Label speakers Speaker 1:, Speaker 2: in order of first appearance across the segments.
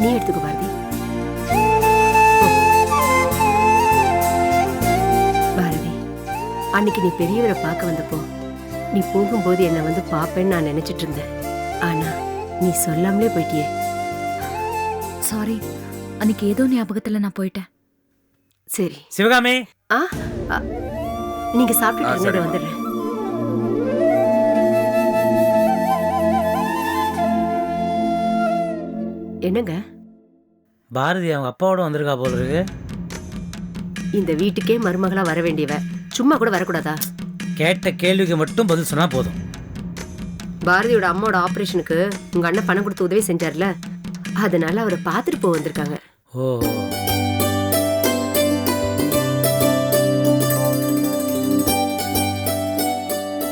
Speaker 1: நீ எடுத்துக்கோ பாரதி. பாரதி அன்னைக்கு நீ பெரியவரை பார்க்க வந்தப்போ நீ போகும்போது என்னை வந்து பாப்பேன்னு நான் நினைச்சிட்டு இருந்தேன். ஆனா நீ சொல்லாமலே போயிட்டியே.
Speaker 2: சாரி அன்னைக்கு ஏதோ ஞாபகத்துல நான் போயிட்டேன்.
Speaker 1: சரி.
Speaker 3: சிவகாமி!
Speaker 1: ஆ ஆ, நீங்க சாப்பிட்டுட்டு
Speaker 4: ஆ,
Speaker 1: இருங்க, இதோ. வந்துடுறேன். என்னங்க?
Speaker 3: பாரதி அவங்க அப்பாவோட வந்திருக்கா போல இருக்கு.
Speaker 1: இந்த வீட்டுக்கே மருமகளா வர வேண்டியவ சும்மா கூட வரக்கூடாதா?
Speaker 3: கேட்ட கேள்விக்கு மட்டும் பதில் சொன்னா போதும்.
Speaker 1: பாரதியோட அம்மாவோட ஆபரேஷனுக்கு உங்க அண்ணன் பணம் கொடுத்து உதவி செஞ்சார்ல அதனால அவரை பார்த்துட்டு போக வந்திருக்காங்க.
Speaker 3: ஓ.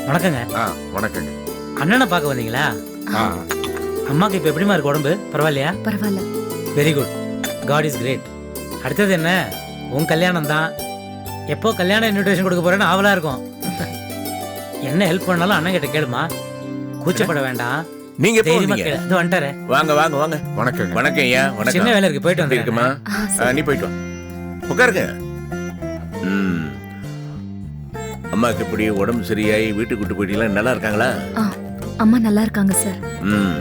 Speaker 3: வணக்கங்க.
Speaker 4: ஆ வணக்கங்க.
Speaker 3: அண்ணனை பார்க்க வந்தீங்களா?
Speaker 4: ஆ.
Speaker 3: அம்மாக்கு இப்போ எப்படிமா இருக்கு உடம்பு? பரவாயில்லையா?
Speaker 2: பரவாயில்ல.
Speaker 3: Very good God is great அடுத்தது என்ன? உன் கல்யாணம் தான் எப்போ கல்யாண இன்விடேஷன் கொடுக்க போறேன்னு ஆவலா இருக்கும். என்ன ஹெல்ப் பண்ணாலும் அண்ணன் கிட்ட கேளுமா? கூச்சப்பட வேண்டாம்.
Speaker 5: நீங்க எப்போ
Speaker 3: இது வந்துட்டாரு.
Speaker 5: வாங்க வாங்க வாங்க.
Speaker 4: வணக்கங்க.
Speaker 5: வணக்கம் ஐயா
Speaker 3: சின்ன
Speaker 5: வணக்கம்
Speaker 3: வேலை இருக்கு போயிட்டு வந்துருக்குமா
Speaker 5: நீ போயிட்டு வா. உட்காருங்க. ம். அம்மாக்கு இப்படி உடம்பு சரியாயி வீட்டுக்கு விட்டு போயிட்டீங்களா? நல்லா இருக்காங்களா?
Speaker 2: ஆ அம்மா நல்லா இருக்காங்க சார்.
Speaker 5: ம்.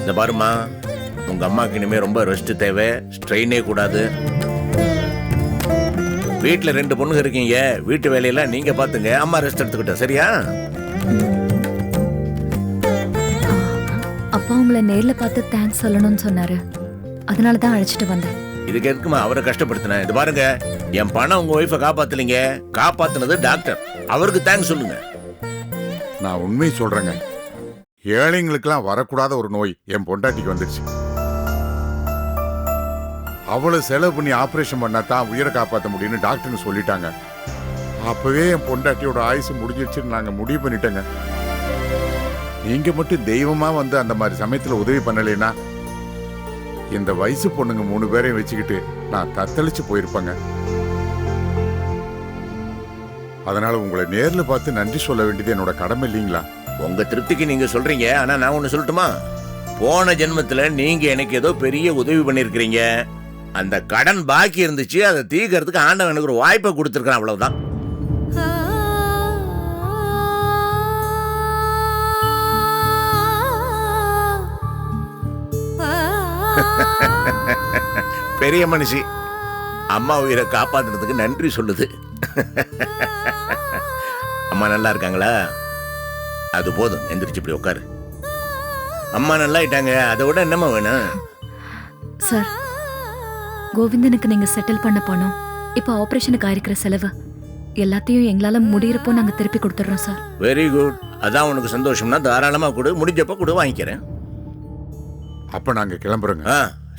Speaker 5: இந்த பாருமா உங்க அம்மாக்கு இனிமே ரொம்ப ரெஸ்ட் தேவை. ஸ்ட்ரெயினே கூடாது. வீட்டில் ரெண்டு பொண்ணுங்க இருக்கீங்க. வீட்டு வேலையெல்லாம் நீங்க பாத்துங்க. அம்மா ரெஸ்ட் எடுத்துக்கிட்டோம். சரியா?
Speaker 2: அப்பா உங்களை நேர்ல பார்த்து தேங்க்ஸ் சொல்லணும்னு சொன்னாரு. அதனால தான் அழைச்சிட்டு வந்தேன்.
Speaker 5: இதுக்கு எதுக்குமா அவரை கஷ்டப்படுத்தினேன் இது பாருங்க. என் பணம் உங்க ஒய்ஃபை காப்பாத்துலீங்க. காப்பாத்துனது டாக்டர் அவருக்கு தேங்க்ஸ் சொல்லுங்க.
Speaker 4: நான் உண்மையை சொல்றேங்க. ஏழைங்களுக்கெல்லாம் வரக்கூடாத ஒரு நோய் என் பொண்டாட்டிக்கு வந்துருச்சு. அவ்வளவு செலவு பண்ணி ஆபரேஷன் பண்ணா தான் உயிரை காப்பாற்ற முடியும்னு டாக்டர்னு சொல்லிட்டாங்க. அப்பவே என் பொண்டாட்டியோட ஆயுசு முடிஞ்சிருச்சுன்னு நாங்க முடிவு பண்ணிட்டோங்க. நீங்க மட்டும் தெய்வமா வந்து அந்த மாதிரி சமயத்துல உதவி பண்ணலைன்னா இந்த வயசு பொண்ணுங்க மூணு பேரையும் வச்சுக்கிட்டு நான் தத்தளிச்சு போயிருப்பேங்க. அதனால உங்களை நேர்ல பார்த்து நன்றி சொல்ல வேண்டியது என்னோட கடமை இல்லைங்களா?
Speaker 5: உங்க திருப்திக்கு நீங்க சொல்றீங்க ஆனா நான் ஒண்ணு சொல்லட்டுமா? போன ஜென்மத்துல நீங்க எனக்கு ஏதோ பெரிய உதவி பண்ணியிருக்கிறீங்க. அந்த கடன் பாக்கி இருந்துச்சு அதை தீக்கிறதுக்கு ஆண்டவன் எனக்கு ஒரு வாய்ப்பை கொடுத்துருக்கான் அவ்வளவுதான். பெரிய மனுஷி அம்மா உயிரை காப்பாத்துறதுக்கு நன்றி சொல்லுது. அம்மா நல்லா இருக்காங்களா? அது போதும் எந்திரிச்சு இப்படி உட்காரு. அம்மா நல்லா ஆயிட்டாங்க அதை விட என்னம்மா வேணும்?
Speaker 2: சார் கோவிந்தனுக்கு நீங்க செட்டில் பண்ண பணம் இப்போ ஆபரேஷனுக்கு ஆயிருக்கிற செலவு எல்லாத்தையும் எங்களால முடியறப்போ நாங்க திருப்பி கொடுத்துட்றோம் சார்.
Speaker 5: வெரி குட் அதான் உனக்கு சந்தோஷம்னா தாராளமா கொடு முடிஞ்சப்ப கொடு வாங்கிக்கிறேன்.
Speaker 4: அப்ப நாங்க கிளம்புறோங்க.
Speaker 5: ஆ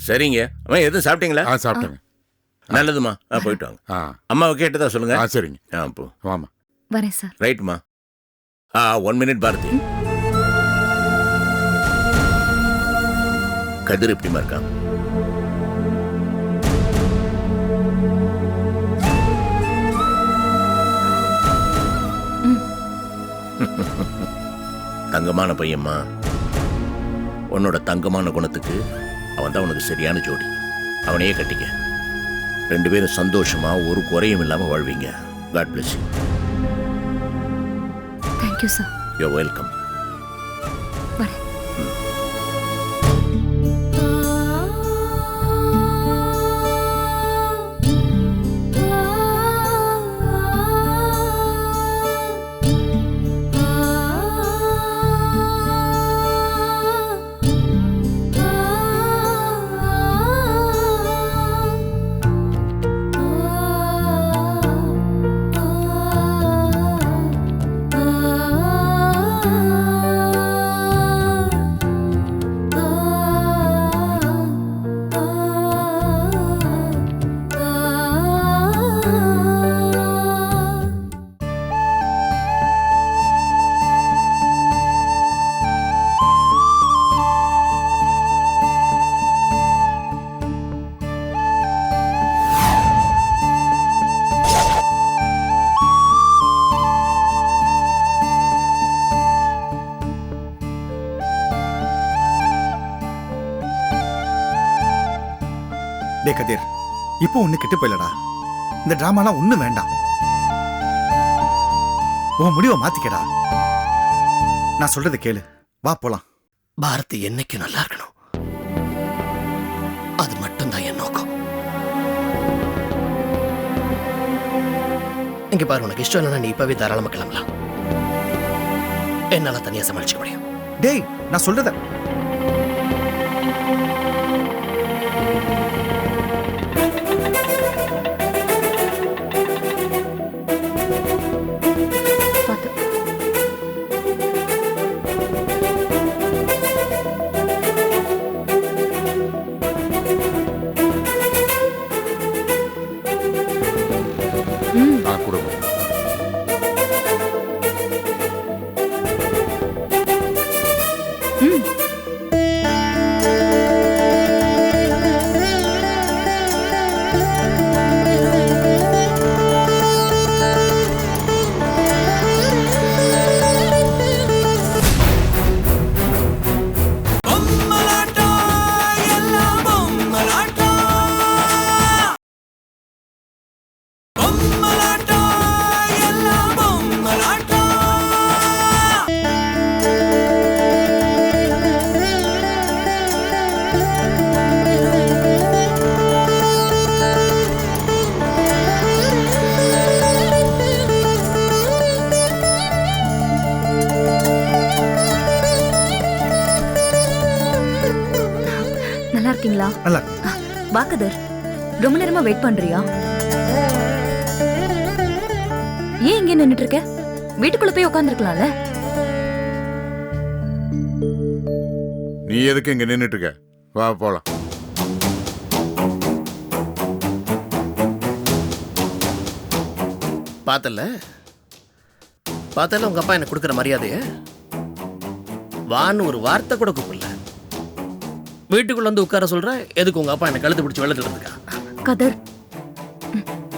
Speaker 5: சரிங்க. அவன் எதுவும் சாப்பிட்டீங்களா?
Speaker 4: ஆ சாப்பிட்டேங்க.
Speaker 5: நல்லதுமா ஆ போயிட்டு வாங்க.
Speaker 4: ஆ.
Speaker 5: அம்மாவை கேட்டதா சொல்லுங்க?
Speaker 4: ஆ சரிங்க.
Speaker 5: ஆ போ.
Speaker 4: வாமா
Speaker 2: வரேன் சார்.
Speaker 5: ரைட்மா ஆ ஒன் மினிட் பாரதி. கதிர் எப்படிமா இருக்கான்? தங்கமான பையன்மா உன்னோட தங்கமான குணத்துக்கு அவன் தான் உனக்கு சரியான ஜோடி. அவனையே கட்டிக்க. ரெண்டு பேரும் சந்தோஷமா ஒரு குறையும் இல்லாம வாழ்வீங்க. God bless you
Speaker 2: thank you sir
Speaker 5: you welcome
Speaker 6: இப்போ ஒண்ணு கெட்டு போயிலடா? இந்த டிராமாலாம் ஒண்ணும் வேண்டாம். உன் முடிவை மாத்திக்கடா. நான் சொல்றதை கேளு. வா போலாம்.
Speaker 7: பாரதி என்னைக்கு நல்லா இருக்கணும்? அது மட்டும்தான் என் நோக்கம். இங்க பாரு உனக்கு இஷ்டம் இல்லைன்னா நீ இப்பவே தாராளமா கிளம்பலாம். என்னால தனியா சமாளிச்சுக்க முடியும்.
Speaker 6: டேய் நான் சொல்றத
Speaker 2: வெயிட் பண்றியா? ஏன் இங்கே நின்னுட்டு இருக்க வீட்டுக்குள்ள போய் உட்காந்துருக்கலாம்ல
Speaker 4: நீ எதுக்கு இங்க நின்னுட்டு இருக்க வா போலாம்.
Speaker 7: பார்த்தல? பார்த்தல உங்க அப்பா எனக்கு கொடுக்குற மரியாதைய? வான்னு ஒரு வார்த்தை கூட கூப்பிடல. வீட்டுக்குள்ள வந்து உட்கார சொல்ற எதுக்கு உங்க அப்பா எனக்கு கழுத்து பிடிச்சி வெள்ளத்துல இருக்கா
Speaker 2: கதர்.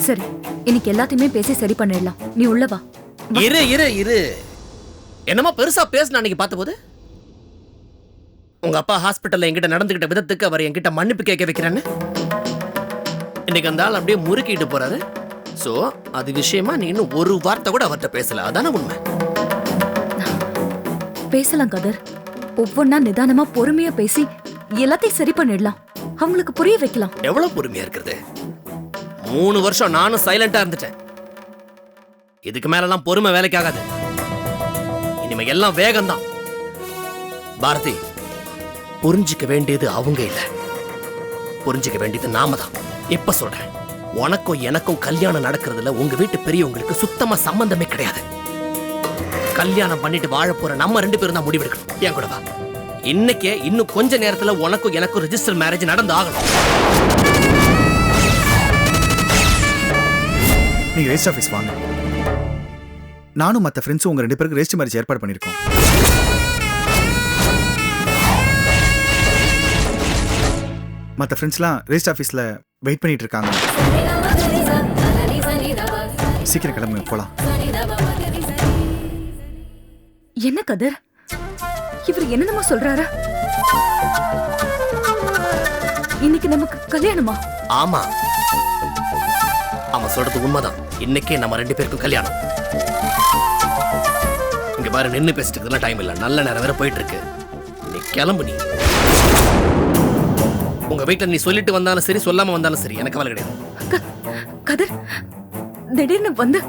Speaker 2: சரி இன்னைக்கு எல்லாத்தையுமே பேசி சரி பண்ணிடலாம். நீ உள்ள வா.
Speaker 7: இரு இரு இரு. என்னமா பெருசா பேசின அன்னைக்கு பார்த்தபோது? உங்க அப்பா ஹாஸ்பிட்டல்ல என்கிட்ட நடந்துகிட்ட விதத்துக்கு அவர் என்கிட்ட மன்னிப்பு கேட்க வைக்கிறேன்னு? இன்னைக்கு அந்த ஆள் அப்படியே முறுக்கிட்டு போறாரு. சோ அது விஷயமா நீ இன்னும் ஒரு வார்த்தை கூட அவர்கிட்ட பேசல. அதானே உண்மை?
Speaker 2: பேசலாம் கதர். ஒவ்வொன்னா நிதானமா பொறுமையா பேசி எல்லாத்தையும் சரி பண்ணிடலாம். அவங்களுக்கு புரிய வைக்கலாம்.
Speaker 7: எவ்வளவு பொறுமையா இருக்கிறது? மூணு வருஷம் நானும் சைலண்டா இருந்துட்டேன். இதுக்கு மேலலாம் பொறுமை வேலைக்கு ஆகாது இனிமே எல்லாம் வேகம்தான். பாரதி புரிஞ்சுக்க வேண்டியது அவங்க இல்ல. புரிஞ்சுக்க வேண்டியது நாம தான் இப்ப சொல்றேன்? உனக்கும் எனக்கும் கல்யாணம் நடக்கிறதுல உங்க வீட்டு பெரியவங்களுக்கு சுத்தமா சம்பந்தமே கிடையாது. கல்யாணம் பண்ணிட்டு வாழ போற நம்ம ரெண்டு பேரும் தான் முடிவெடுக்கணும். ஏன் கூட வா. இன்னைக்கே இன்னும் கொஞ்ச நேரத்துல உனக்கும் எனக்கும் ரெஜிஸ்டர் மேரேஜ் நடந்து ஆகணும்
Speaker 6: நீங்க ரெஜிஸ்டர் ஆஃபீஸ் வாங்க. நானும் மற்ற ஃப்ரெண்ட்ஸும் உங்க ரெண்டு பேருக்கு ரெஜிஸ்டர் மேரேஜ் ஏற்பாடு பண்ணியிருக்கோம் மற்ற ஃப்ரெண்ட்ஸ்லாம் ரெஜிஸ்டர் ஆஃபீஸில் வெயிட் பண்ணிட்டு இருக்காங்க. சீக்கிரம் கிளம்புங்க போலாம்.
Speaker 2: என்ன கதர்? இவர் என்னென்னமோ சொல்றாரு? இன்னைக்கு நமக்கு கல்யாணமா?
Speaker 7: ஆமா. அவன் சொல்றது உண்மைதான். இன்னைக்கே நம்ம ரெண்டு பேருக்கும் கல்யாணம். இங்க பாரு நின்னு பேசிட்டு டைம் இல்ல. நல்ல நேரம் வேற போயிட்டு இருக்கு நீ கிளம்பு நீ. உங்க வீட்டுல நீ சொல்லிட்டு வந்தாலும் சரி சொல்லாம வந்தாலும் சரி. எனக்கு கவலை கிடையாது.
Speaker 2: கதர் திடீர்னு வந்து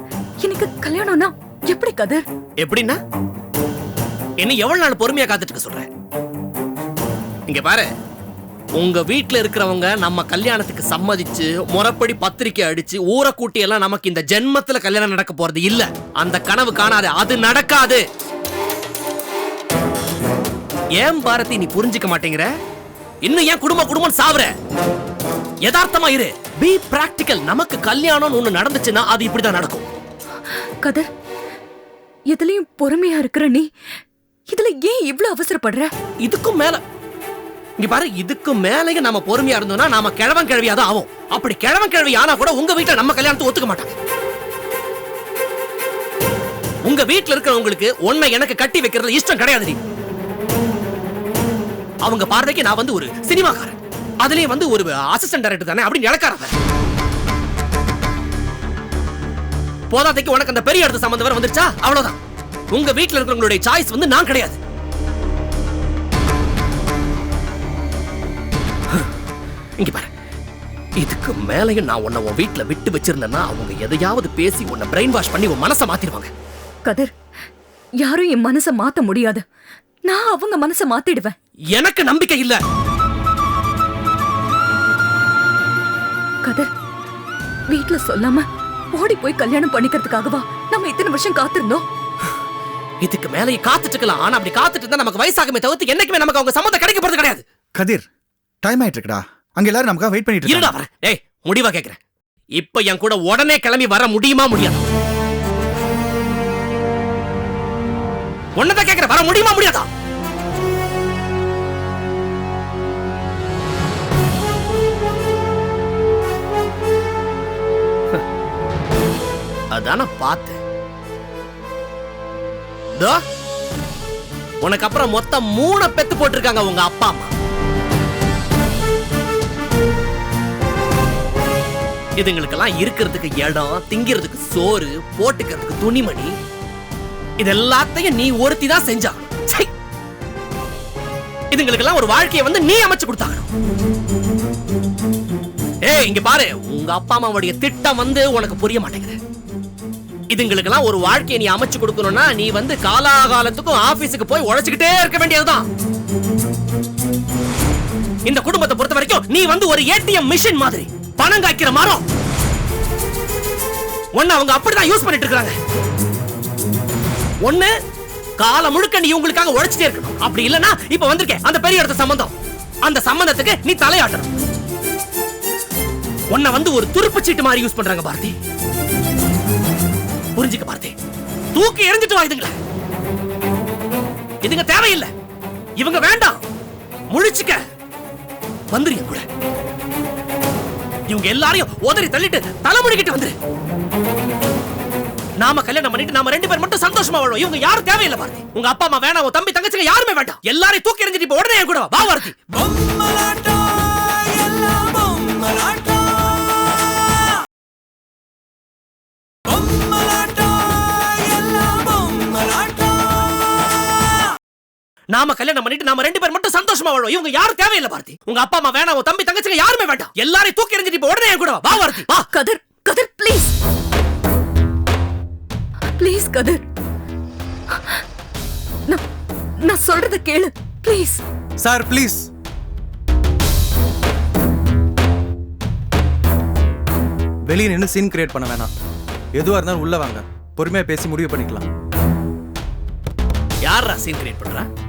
Speaker 2: எனக்கு கல்யாணம்னா எப்படி கதர்?
Speaker 7: எப்படின்னா? என்ன எவ்வளவு நாள் பொறுமையா காத்துட்டு இருக்க சொல்றேன் இங்க பாரு. உங்க வீட்டுல இருக்கிறவங்க நம்ம கல்யாணத்துக்கு சம்மதிச்சு முறப்படி பத்திரிக்கை அடிச்சு ஊரை கூட்டி எல்லாம் நமக்கு இந்த ஜென்மத்துல கல்யாணம் நடக்க போறது இல்ல. அந்த கனவு காணாது. அது நடக்காது. ஏன் பாரதி நீ புரிஞ்சுக்க மாட்டேங்கிற? இன்னும் ஏன் குடும்ப குடும்பம் சாவுற? யதார்த்தமா இரு. பி பிராக்டிக்கல் நமக்கு கல்யாணம் ஒண்ணு நடந்துச்சுன்னா அது இப்படிதான் நடக்கும்.
Speaker 2: கதர் எதுலயும் பொறுமையா இருக்கிற நீ இதுல ஏன் இவ்ளோ அவசரப்படுற?
Speaker 7: இதுக்கும் மேல. இங்க பாரு இதுக்கு மேலேயே நம்ம பொறுமையா இருந்தோம்னா நாம கிழவன் கிழவியா தான் ஆகும் அப்படி கிழவன் கிழவி ஆனா கூட உங்க வீட்டுல நம்ம கல்யாணத்தை ஒத்துக்க மாட்டாங்க. உங்க வீட்டுல இருக்கிறவங்களுக்கு உன்னை எனக்கு கட்டி வைக்கிறது இஷ்டம் கிடையாது அவங்க பார்வைக்கு நான் வந்து ஒரு சினிமாக்காரன். அதுலயும் வந்து ஒரு அசிஸ்டன்ட் டைரக்டர் தானே அப்படின்னு இழக்காரத போதாதைக்கு உனக்கு அந்த பெரிய இடத்து சம்பந்தம் வேற வந்துருச்சா? அவ்வளவுதான். உங்க வீட்ல இருக்கிறவங்களுடைய சாய்ஸ் வந்து நான் கிடையாது. இங்க பாரு. இதுக்கு மேலயும் நான் உன்னை உன் வீட்ல விட்டு வச்சிருந்தேன்னா அவங்க எதையாவது பேசி உன்னை பிரெயின் வாஷ் பண்ணி உன் மனசை மாத்திடுவாங்க
Speaker 2: கதிர் யாரும் என் மனசை மாத்த முடியாது. நான் அவங்க மனசை மாத்திடுவேன்.
Speaker 7: எனக்கு நம்பிக்கை இல்ல.
Speaker 2: கதிர் வீட்ல சொல்லாம ஓடி போய் கல்யாணம் பண்ணிக்கிறதுக்காகவா நம்ம இத்தனை வருஷம் காத்திருந்தோம்?
Speaker 7: இதுக்கு மேலே காத்துட்டு இருக்கலாம் ஆனா அப்படி காத்துட்டு இருந்தா நமக்கு வயசாகுமே தவிர்த்து என்னைக்குமே நமக்கு அவங்க சம்மந்தம் கிடைக்க போறது கிடையாது.
Speaker 6: கதிர் டைம் ஆயிட்டு இருக்குடா அங்க எல்லாரும் நமக்காக வெயிட் பண்ணிட்டு
Speaker 7: இருடா வரேன் டேய் முடிவா கேக்குறேன். இப்ப என் கூட உடனே கிளம்பி வர முடியுமா முடியாது? உன்னதான் கேக்குறேன். வர முடியுமா முடியாதா? அதான பார்த்தேன். தோ, உனக்கு அப்புறம் மொத்தம் மூணு பெத்து போட்டிருக்காங்க உங்க அப்பா அம்மா. இதுங்களுக்கெல்லாம் இருக்கிறதுக்கு இடம் திங்கிறதுக்கு சோறு போட்டுக்கிறதுக்கு துணிமணி இது எல்லாத்தையும் நீ ஒருத்தி தான் செஞ்சாகணும் இதுங்களுக்கெல்லாம் ஒரு வாழ்க்கையை வந்து நீ அமைச்சு கொடுத்தாகணும். ஏய் இங்க பாரு உங்க அப்பா அம்மாவுடைய திட்டம் வந்து உனக்கு புரிய மாட்டேங்குது. இதுங்களுக்கெல்லாம் ஒரு வாழ்க்கையை நீ அமைச்சு கொடுக்கணும்னா நீ வந்து காலாகாலத்துக்கும் ஆபீஸுக்கு போய் உழைச்சுக்கிட்டே இருக்க வேண்டியதுதான். இந்த குடும்பத்தை பொறுத்த வரைக்கும் நீ வந்து ஒரு ஏடிஎம் மிஷின் மாதிரி பணம் காய்க்கிற மரம் ஒன்னு அவங்க அப்படிதான் யூஸ் பண்ணிட்டு இருக்காங்க. ஒண்ணு காலம் முழுக்க நீ உங்களுக்காக உழைச்சிட்டே இருக்கணும். அப்படி இல்லனா இப்ப வந்திருக்கேன். அந்த பெரிய இடத்த சம்பந்தம். அந்த சம்பந்தத்துக்கு நீ தலையாட்டணும். உன்னை வந்து ஒரு துருப்பு சீட்டு மாதிரி யூஸ் பண்றாங்க பாரதி. புரிஞ்சுக்க பார்த்தே. தூக்கி எரிஞ்சிட்டு வா இதுங்கள. இதுங்க தேவையில்லை. இவங்க வேண்டாம். முழிச்சுக்க. வந்துரு என் கூட. இவங்க எல்லாரையும் உதறி தள்ளிட்டு தலைமுடிக்கிட்டு வந்துரு. நாம கல்யாணம் பண்ணிட்டு நாம ரெண்டு பேர் மட்டும் சந்தோஷமா வாழுவோம். இவங்க யாரும் தேவையில்லை பாரதி. உங்க அப்பா அம்மா வேணாம் உன் தம்பி தங்கச்சிங்க யாருமே வேண்டாம். எல்லாரையும் தூக்கி எறிஞ்சிட்டு இப்ப உடனே என் கூட வா. வா பாரதி நாம கல்யாணம் பண்ணிட்டு நாம ரெண்டு பேர் மட்டும் சந்தோஷமா வாழுவோம். இவங்க யாரும் தேவையில்லை பாரதி உங்க அப்பா அம்மா வேணாம் உன் தம்பி தங்கச்சிங்க யாருமே வேண்டாம். எல்லாரையும் தூக்கி எறிஞ்சிட்டு இப்ப உடனே கூட வா. வா பாரதி வா
Speaker 2: கதிர் கதிர் ப்ளீஸ் ப்ளீஸ் கதிர். நான் நான் சொல்றத கேளு. ப்ளீஸ்
Speaker 6: சார் ப்ளீஸ் வெளியே நின்று சீன் கிரியேட் பண்ண வேணாம். எதுவா இருந்தாலும் உள்ள வாங்க. பொறுமையா பேசி முடிவு பண்ணிக்கலாம்.
Speaker 7: யாரா சீன் கிரியேட் பண்றா? ஆ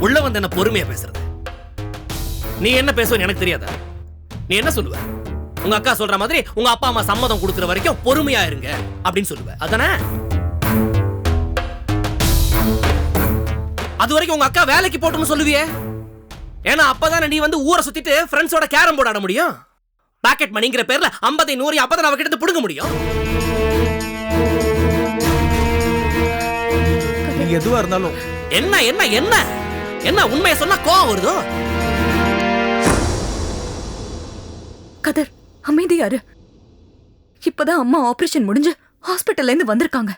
Speaker 7: உள்ள வந்து என்ன பொறுமையா பேசுறது? நீ என்ன பேசுவன்னு எனக்கு தெரியாதா? நீ என்ன சொல்லுவ? உங்க அக்கா சொல்ற மாதிரி உங்க அப்பா அம்மா சம்மதம் கொடுக்கிற வரைக்கும் பொறுமையா இருங்க அப்படின்னு சொல்லுவ. அதானே? அது வரைக்கும் உங்க அக்கா வேலைக்கு போட்டுன்னு சொல்லுவியே. ஏன்னா அப்பதானே நீ வந்து ஊரை சுத்திட்டு ஃப்ரெண்ட்ஸோட கேரம் போர்டு ஆட முடியும்? பாக்கெட் மணிங்கிற பேர்ல ஐம்பதை நூறு அப்பதான் அவகிட்ட இருந்து புடுங்க முடியும்?
Speaker 6: எதுவா இருந்தாலும்.
Speaker 7: என்ன என்ன என்ன? என்ன உண்மையை சொன்னா கோவம் வருதோ?
Speaker 2: கதிர் அமைதியாரு இப்பதான் அம்மா ஆபரேஷன் முடிஞ்சு ஹாஸ்பிட்டல்ல இருந்து வந்திருக்காங்க.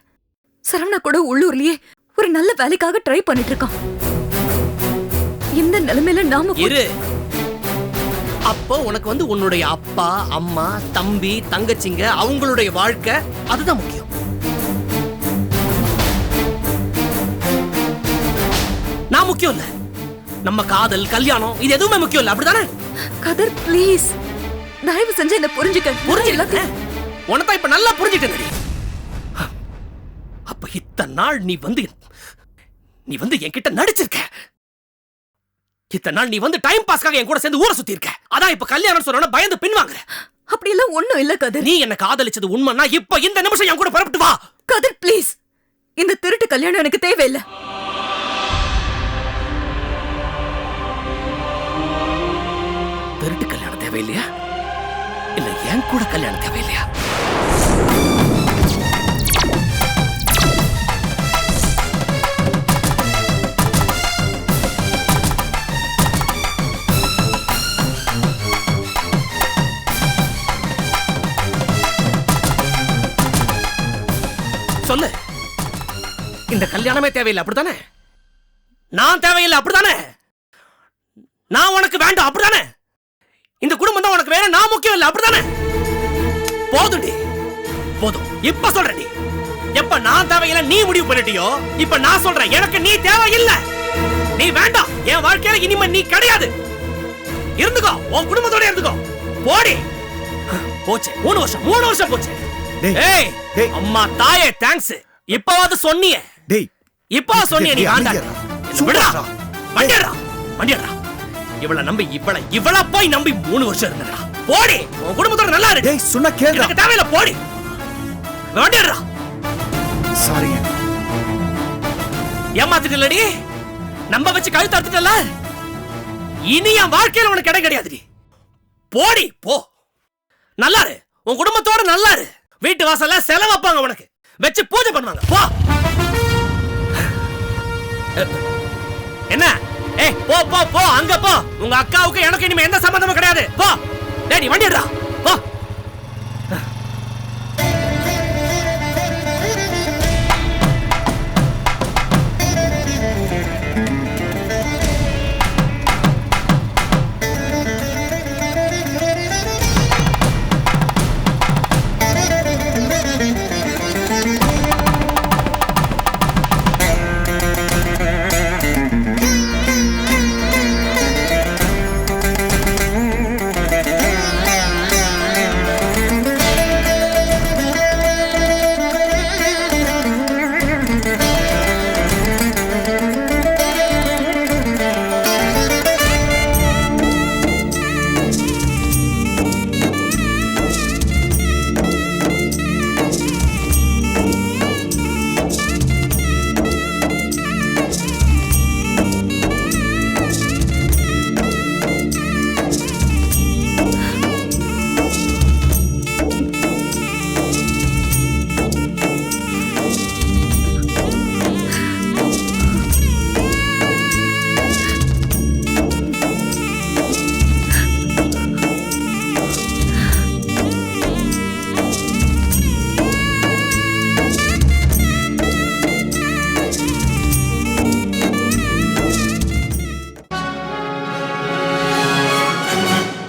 Speaker 2: சரவணா கூட உள்ளூர்லயே ஒரு நல்ல வேலைக்காக ட்ரை பண்ணிட்டு இருக்கான். இந்த நிலைமையில நாம
Speaker 7: இரு. அப்போ உனக்கு வந்து உன்னுடைய அப்பா அம்மா தம்பி தங்கச்சிங்க அவங்களுடைய வாழ்க்கை அதுதான் முக்கியம். நான் முக்கியம் இல்ல. நம்ம காதல் கல்யாணம் இது எதுவுமே முக்கியம் இல்ல. அப்படிதானே
Speaker 2: கதிர் ப்ளீஸ் தயவு செஞ்சு என்ன புரிஞ்சுக்க.
Speaker 7: புரிஞ்சுக்கல உனதான் இப்ப நல்லா புரிஞ்சுட்டேன் அப்ப இத்தனை நாள் நீ வந்து நீ வந்து என்கிட்ட நடிச்சிருக்க. இத்தனை நாள் நீ வந்து டைம் பாஸ்க்காக என் கூட சேர்ந்து ஊரை சுத்தி இருக்க அதான் இப்ப கல்யாணம் சொன்னா பயந்து பின்வாங்குற.
Speaker 2: அப்படியெல்லாம் ஒண்ணும் இல்ல கதிர்.
Speaker 7: நீ என்ன காதலிச்சது உண்மைன்னா இப்ப இந்த நிமிஷம் என் கூட புறப்பட்டு வா.
Speaker 2: கதிர் ப்ளீஸ் இந்த திருட்டு கல்யாணம் எனக்கு தேவையில்லை.
Speaker 7: தேவையில்லையா? இல்ல என் கூட கல்யாணம் தேவையில்லையா? சொல்லு. இந்த கல்யாணமே தேவையில்லை அப்படித்தானே? நான் தேவையில்லை அப்படித்தானே? நான் உனக்கு வேண்டாம் அப்படித்தானே? இந்த குடும்பம் தான் உனக்கு வேணும் நான் முக்கியம் இல்லை அப்படிதானே போதும்டி. போதும். இப்ப சொல்றேன்டி. எப்ப நான் தேவையில்லை நீ முடிவு பண்ணிட்டியோ இப்ப நான் சொல்றேன். எனக்கு நீ தேவையில்லை. நீ வேண்டாம். என் வாழ்க்கையில இனிமே நீ கிடையாது. இருந்துக்கோ. உன் குடும்பத்தோட இருந்துக்கோ. போடி. போச்சு. மூணு வருஷம். மூணு வருஷம் போச்சு.
Speaker 6: டேய்,
Speaker 7: ஏய். அம்மா தாயே தேங்க்ஸ் இப்பவாவது சொன்னியே.
Speaker 6: டேய்.
Speaker 7: இப்பா சொன்னியே நீ வேண்டாம்
Speaker 6: சூப்பர்டா.
Speaker 7: வண்டியடா. வண்டியடா. இவள நம்பி இவள இவள போய் நம்பி மூணு வருஷம் இருந்தடா போடி உன் குடும்பத்தோட நல்லா இரு.
Speaker 6: டேய் சொன்னா கேளுடா.
Speaker 7: எனக்கு தேவையில்ல போடி. வண்டியடா
Speaker 6: சாரிங்க
Speaker 7: ஏமாத்திட்டலடி. நம்ப வச்சு கழுத்து அறுத்துட்டல. இனி என் வாழ்க்கையில உனக்கு இடம் கிடையாதுடி. போடி போ. நல்லா இரு. உன் குடும்பத்தோட நல்லா இரு. வீட்டு வாசல்ல செலவு வைப்பாங்க உனக்கு. வச்சு பூஜை பண்ணுவாங்க. போ. என்ன? ஏய் போ போ போ அங்க போ. உங்க அக்காவுக்கு எனக்கு இனிமே எந்த சம்பந்தமும் கிடையாது. போ. டேய் நீ வண்டி எடுடா.